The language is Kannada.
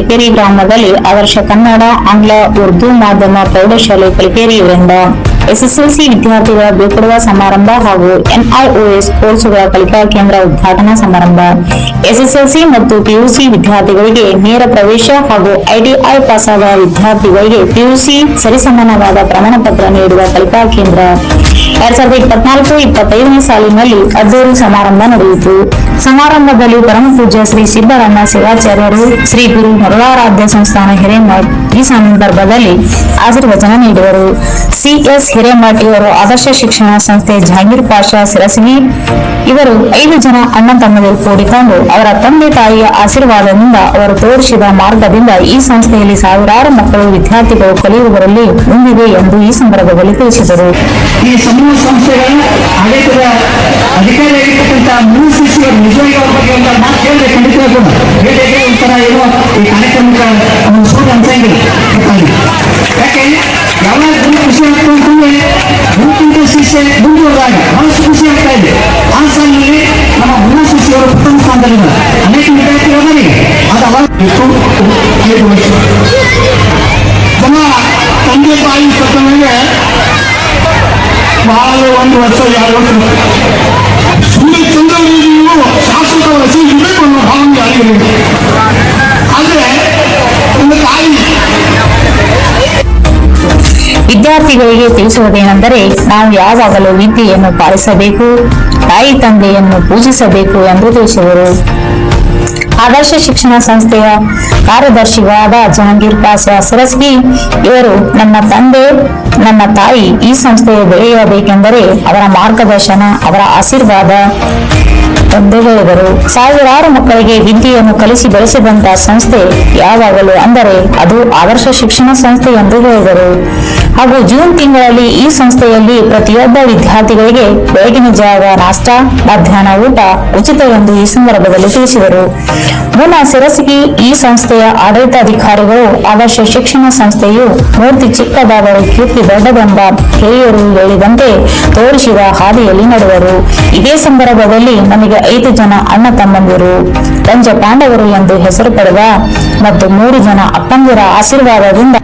ಕಲಿಕೇರಿ ಗ್ರಾಮದಲ್ಲಿ ಆದರ್ಶ ಕನ್ನಡ, ಆಂಗ್ಲ, ಉರ್ದು, ಮಾಧ್ಯಮ, ಪ್ರೌಢಶಾಲೆ ಕಲಿಕೇರಿ ವೃಂದ ಎಸ್ಎಸ್ಎಲ್ಸಿ ವಿದ್ಯಾರ್ಥಿಗಳ ಬೀಳ್ಕೊಡುವ ಸಮಾರಂಭ ಹಾಗೂ ಎನ್ಐಒಎಸ್ ಕೋರ್ಸುಗಳ ಕಲಿಕಾ ಕೇಂದ್ರ ಉದ್ಘಾಟನಾ ಸಮಾರಂಭ. ಎಸ್ಎಸ್ಎಲ್ಸಿ ಮತ್ತು ಪಿಯುಸಿ ವಿದ್ಯಾರ್ಥಿಗಳಿಗೆ ನೇರ ಪ್ರವೇಶ ಹಾಗೂ ಐಡಿಐ ಪಾಸಾದ ವಿದ್ಯಾರ್ಥಿಗಳಿಗೆ ಪಿಯುಸಿ ಸರಿಸಮಾನವಾದ ಪ್ರಮಾಣ ಪತ್ರ ನೀಡುವ ಕಲಿಕಾ ಕೇಂದ್ರ. ಎರಡ್ ಸಾವಿರದ ಇಪ್ಪತ್ನಾಲ್ಕು, ಇಪ್ಪತ್ತೈದನೇ ಸಾಲಿನಲ್ಲಿ ಅದ್ದೂರಿ ಸಮಾರಂಭ ನಡೆಯಿತು. ಸಮಾರಂಭದಲ್ಲಿ ಪರಮ ಪೂಜ್ಯ ಶ್ರೀ ಸಿದ್ದರಾಮ ಶಿವಾಚಾರ್ಯರು ಶ್ರೀ ಗುರು ಮರುಳಾರಾಧ್ಯ ಸಂಸ್ಥಾನ ಹಿರೇಮಠ್ ಈ ಸಂದರ್ಭದಲ್ಲಿ ಆಶೀರ್ವಚನ ನೀಡುವರು ಸಿಎಸ್ ಹಿರೇಮಠ್ ಇವರು ಆದರ್ಶ ಶಿಕ್ಷಣ ಸಂಸ್ಥೆ ಜಹಾಂಗೀರ್ ಪಾಷಾ ಸಿರಸಗಿ ಇವರು ಐದು ಜನ ಅಣ್ಣ ತಮ್ಮದರು ಕೂಡಿಕೊಂಡು ಅವರ ತಂದೆ ತಾಯಿಯ ಆಶೀರ್ವಾದದಿಂದ ಅವರು ತೋರಿಸಿದ ಮಾರ್ಗದಿಂದ ಈ ಸಂಸ್ಥೆಯಲ್ಲಿ ಸಾವಿರಾರು ಮಕ್ಕಳು ವಿದ್ಯಾರ್ಥಿಗಳು ಕಲಿಯುವುದರಲ್ಲಿ ಮುಂದಿದೆ ಎಂದು ಈ ಸಂದರ್ಭದಲ್ಲಿ ತಿಳಿಸಿದರು. ಕೂಡ ಹೇಗೆ ಒಂಥರ ಇರುವ ಈ ಕಾರ್ಯಕ್ರಮಕ್ಕೆ ಒಂದು ಸೂರು ಅನ್ಸಂಗಿಲ್ಲ. ಯಾಕೆ ಯಾವಾಗ ಗುರು ಖುಷಿ ಆಗ್ತು ಅಂತಂದ್ರೆ ಗುರುಕಿಂತ ಶಿಷ್ಯ ಮುಂದುವರೆದಾಗ ಮನಸ್ಸು ಖುಷಿ ಆಗ್ತಾ ಇದೆ ಆ ಸಾಲಿನಲ್ಲಿ ನಮ್ಮ ಗುರು ಶಿಷ್ಯರು ಪ್ರಥಮ ಸ್ಥಾನದಲ್ಲಿದ್ದಾರೆ ಅನೇಕ ವಿದ್ಯಾರ್ಥಿಗಳಲ್ಲಿ ಅದು ಅವಾಗ ಎಷ್ಟು ಐದು ತಂದೆ ತಾಯಿ ಸತ್ತ ಮೇಲೆ ಬಹಳ ಒಂದು ವರ್ಷ ವರ್ಷ ವಿದ್ಯಾರ್ಥಿಗಳಿಗೆ ತಿಳಿಸುವುದೇನೆಂದರೆ ನಾವು ಯಾವಾಗಲೂ ವಿದ್ಯೆಯನ್ನು ಪಾಲಿಸಬೇಕು, ತಾಯಿ ತಂದೆಯನ್ನು ಪೂಜಿಸಬೇಕು ಎಂದು ತಿಳಿಸಿದರು ಆದರ್ಶ ಶಿಕ್ಷಣ ಸಂಸ್ಥೆಯ ಕಾರ್ಯದರ್ಶಿಗಳಾದ ಜಹಾಂಗೀರ್ ಪಾಸ ಸರಸ್ಗಿ ಇವರು, ನನ್ನ ತಂದೆ, ನನ್ನ ತಾಯಿ ಈ ಸಂಸ್ಥೆಯು ಬೆಳೆಯಬೇಕೆಂದರೆ ಅವರ ಮಾರ್ಗದರ್ಶನ, ಅವರ ಆಶೀರ್ವಾದ ಎಂದು ಹೇಳಿದರು. ಸಾವಿರಾರು ಮಕ್ಕಳಿಗೆ ವಿದ್ಯೆಯನ್ನು ಕಲಿಸಿ ಬೆಳೆಸಿದಂತಹ ಸಂಸ್ಥೆ ಯಾವಾಗಲೂ ಅಂದರೆ ಅದು ಆದರ್ಶ ಶಿಕ್ಷಣ ಸಂಸ್ಥೆ ಎಂದು ಹೇಳಿದರು. ಹಾಗೂ ಜೂನ್ ತಿಂಗಳಲ್ಲಿ ಈ ಸಂಸ್ಥೆಯಲ್ಲಿ ಪ್ರತಿಯೊಬ್ಬ ವಿದ್ಯಾರ್ಥಿಗಳಿಗೆ ಬೆಳಗಿನ ಜಾವ ನಾಷ್ಟ, ಮಧ್ಯಾಹ್ನ ಊಟ ಉಚಿತ ಎಂದು ಈ ಸಂದರ್ಭದಲ್ಲಿ ತಿಳಿಸಿದರು. ಮುನ್ನ ಸಿರಸಗಿ ಈ ಸಂಸ್ಥೆಯ ಆಡಳಿತಾಧಿಕಾರಿಗಳು, ಅವಶ್ಯ ಶಿಕ್ಷಣ ಸಂಸ್ಥೆಯು ಮೂರ್ತಿ ಚಿಕ್ಕದಾದರೂ ಕೀರ್ತಿ ದೊಡ್ಡದೆಂಬ ಹಿರಿಯರು ಹೇಳಿದಂತೆ ತೋರಿಸಿದ ಹಾದಿಯಲ್ಲಿ ನಡೆದರು. ಇದೇ ಸಂದರ್ಭದಲ್ಲಿ ನಮಗೆ ಐದು ಜನ ಅಣ್ಣ ತಮ್ಮಂದಿರು ಪಂಚ ಪಾಂಡವರು ಎಂದು ಹೆಸರು ಪಡೆದ ಮತ್ತು ಮೂರು ಜನ ಅಪ್ಪಂದಿರ ಆಶೀರ್ವಾದದಿಂದ